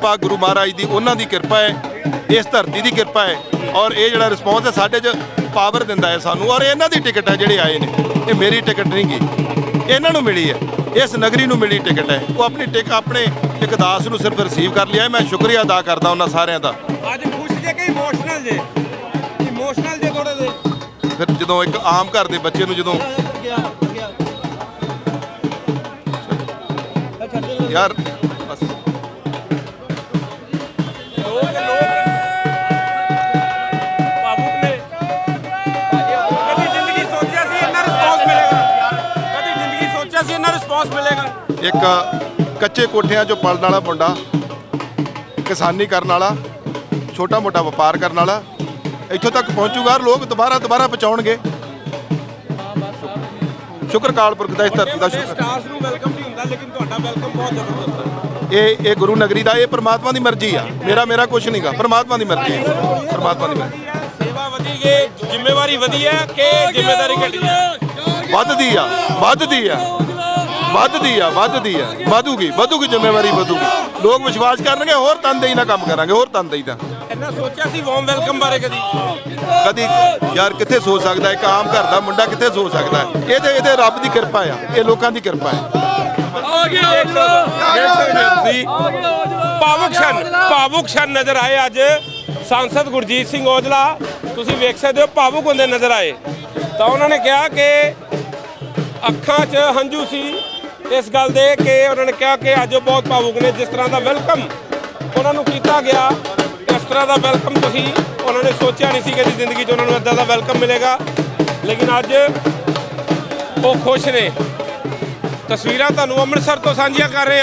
ਕਿਰਪਾ ਗੁਰੂ ਮਹਾਰਾਜ ਦੀ ਉਹਨਾਂ ਦੀ ਕਿਰਪਾ ਹੈ ਇਸ ਧਰਤੀ ਦੀ ਕਿਰਪਾ ਹੈ ਔਰ ਇਹ ਜਿਹੜਾ ਰਿਸਪੌਂਸ ਹੈ ਸਾਡੇ 'ਚ ਪਾਵਰ ਦਿੰਦਾ ਹੈ ਸਾਨੂੰ ਔਰ ਇਹਨਾਂ ਦੀ ਟਿਕਟ ਹੈ ਜਿਹੜੇ ਆਏ ਨੇ ਇਹ ਮੇਰੀ ਟਿਕਟ ਨਹੀਂ ਗੀ ਇਹਨਾਂ ਨੂੰ ਮਿਲੀ ਹੈ ਇਸ ਨਗਰੀ ਨੂੰ ਮਿਲੀ ਟਿਕਟ ਹੈ ਉਹ ਆਪਣੀ ਟਿਕ ਆਪਣੇ ਇੱਕ ਦਾਸ ਨੂੰ ਸਿਰਫ ਰਿਸੀਵ ਕਰ ਲਿਆ। ਮੈਂ ਸ਼ੁਕਰੀਆ ਅਦਾ ਕਰਦਾ ਉਹਨਾਂ ਸਾਰਿਆਂ ਦਾ। ਅੱਜ ਖੁਸ਼ ਜੇ ਕਿ ਇਮੋਸ਼ਨਲ ਜੇ? ਇਮੋਸ਼ਨਲ ਜੇ ਥੋੜੇ ਦੇ ਫਿਰ ਜਦੋਂ ਇੱਕ ਆਮ ਘਰ ਦੇ ਬੱਚੇ ਨੂੰ ਜਦੋਂ ਯਾਰ ਇੱਕ ਕੱਚੇ ਕੋਠਿਆਂ 'ਚੋਂ ਪਲਣ ਵਾਲਾ ਮੁੰਡਾ ਕਿਸਾਨੀ ਕਰਨ ਵਾਲਾ ਛੋਟਾ ਮੋਟਾ ਵਪਾਰ ਕਰਨ ਵਾਲਾ ਇੱਥੋਂ ਤੱਕ ਪਹੁੰਚੂਗਾ ਲੋਕ ਦੁਬਾਰਾ ਦੁਬਾਰਾ ਪਹੁੰਚਾਉਣਗੇ। ਸ਼ੁਕਰ ਕਾਲਪੁਰਖ ਦਾ ਇਸ ਧਰਤੀ ਦਾ ਸ਼ੁਕਰ। ਸਟਾਰਸ ਨੂੰ ਵੈਲਕਮ ਨਹੀਂ ਹੁੰਦਾ ਲੇਕਿਨ ਤੁਹਾਡਾ ਵੈਲਕਮ ਬਹੁਤ ਜ਼ਬਰਦਸਤ ਹੈ। ਇਹ ਇਹ ਗੁਰੂ ਨਗਰੀ ਦਾ ਇਹ ਪ੍ਰਮਾਤਮਾ ਦੀ ਮਰਜ਼ੀ ਆ। ਮੇਰਾ ਮੇਰਾ ਕੁਝ ਨਹੀਂਗਾ ਪ੍ਰਮਾਤਮਾ ਦੀ ਮਰਜ਼ੀ ਹੈ ਪ੍ਰਮਾਤਮਾ ਦੀ ਮਰਜ਼ੀ। ਸੇਵਾ ਵਧੀ ਗਈ ਜ਼ਿੰਮੇਵਾਰੀ ਵਧੀ ਹੈ ਕਿ ਜ਼ਿੰਮੇਵਾਰੀ ਘਟੀ ਹੈ? ਵੱਧਦੀ ਆ ਵੱਧਦੀ ਆ। ਵੱਧਦੀ ਆ ਵੱਧਦੀ ਆ। ਵਧੂਗੀ ਵਧੂਗੀ ਜ਼ਿੰਮੇਵਾਰੀ ਵਧੂਗੀ। ਲੋਕ ਵਿਸ਼ਵਾਸ ਕਰਨਗੇ ਹੋਰ ਤਨਦੇਹੀ ਨਾਲ ਕੰਮ ਕਰਾਂਗੇ ਹੋਰ ਤਨਦੇਹੀ ਨਾਲ ਇੰਨਾ ਸੋਚਿਆ ਸੀ ਵਾਰਮ ਵੈਲਕਮ ਬਾਰੇ ਕਦੀ? ਕਦੀ ਯਾਰ ਕਿੱਥੇ ਸੋਚ ਸਕਦਾ? ਇੱਕ ਆਮ ਘਰ ਦਾ ਮੁੰਡਾ ਕਿੱਥੇ ਸੋਚ ਸਕਦਾ ਹੈ? ਇਹ ਤੇ ਇਹਦੇ ਰੱਬ ਦੀ ਕਿਰਪਾ ਆ ਇਹ ਲੋਕਾਂ ਦੀ ਕਿਰਪਾ ਦੇਖ ਸਕਦੇ ਹੋ ਤੁਸੀਂ ਭਾਵੁਕ ਸ਼ਨ ਭਾਵੁਕ ਸ਼ਨ ਨਜ਼ਰ ਆਏ ਅੱਜ। ਸੰਸਦ ਗੁਰਜੀਤ ਸਿੰਘ ਔਜਲਾ ਤੁਸੀਂ ਵੇਖ ਸਕਦੇ ਹੋ ਭਾਵੁਕ ਹੁੰਦੇ ਨਜ਼ਰ ਆਏ। ਤਾਂ ਉਹਨਾਂ ਨੇ ਕਿਹਾ ਕਿ ਅੱਖਾਂ 'ਚ ਹੰਝੂ ਸੀ ਇਸ ਗੱਲ ਦੇ ਕਿ ਉਹਨਾਂ ਨੇ ਕਿਹਾ ਕਿ ਅੱਜ ਉਹ ਬਹੁਤ ਭਾਵੁਕ ਨੇ, ਜਿਸ ਤਰ੍ਹਾਂ ਦਾ ਵੈਲਕਮ ਉਹਨਾਂ ਨੂੰ ਕੀਤਾ ਗਿਆ, ਇਸ ਤਰ੍ਹਾਂ ਦਾ ਵੈਲਕਮ ਤੁਸੀਂ ਉਹਨਾਂ ਨੇ ਸੋਚਿਆ ਨਹੀਂ ਸੀ ਕਿ ਜ਼ਿੰਦਗੀ 'ਚ ਉਹਨਾਂ ਨੂੰ ਇਦਾਂ ਦਾ ਵੈਲਕਮ ਮਿਲੇਗਾ। ਲੇਕਿਨ ਅੱਜ ਉਹ ਖੁਸ਼ ਨੇ। ਤਸਵੀਰਾਂ ਤੁਹਾਨੂੰ ਅੰਮ੍ਰਿਤਸਰ ਤੋਂ ਸਾਂਝੀਆਂ ਕਰ ਰਹੇ ਹਾਂ।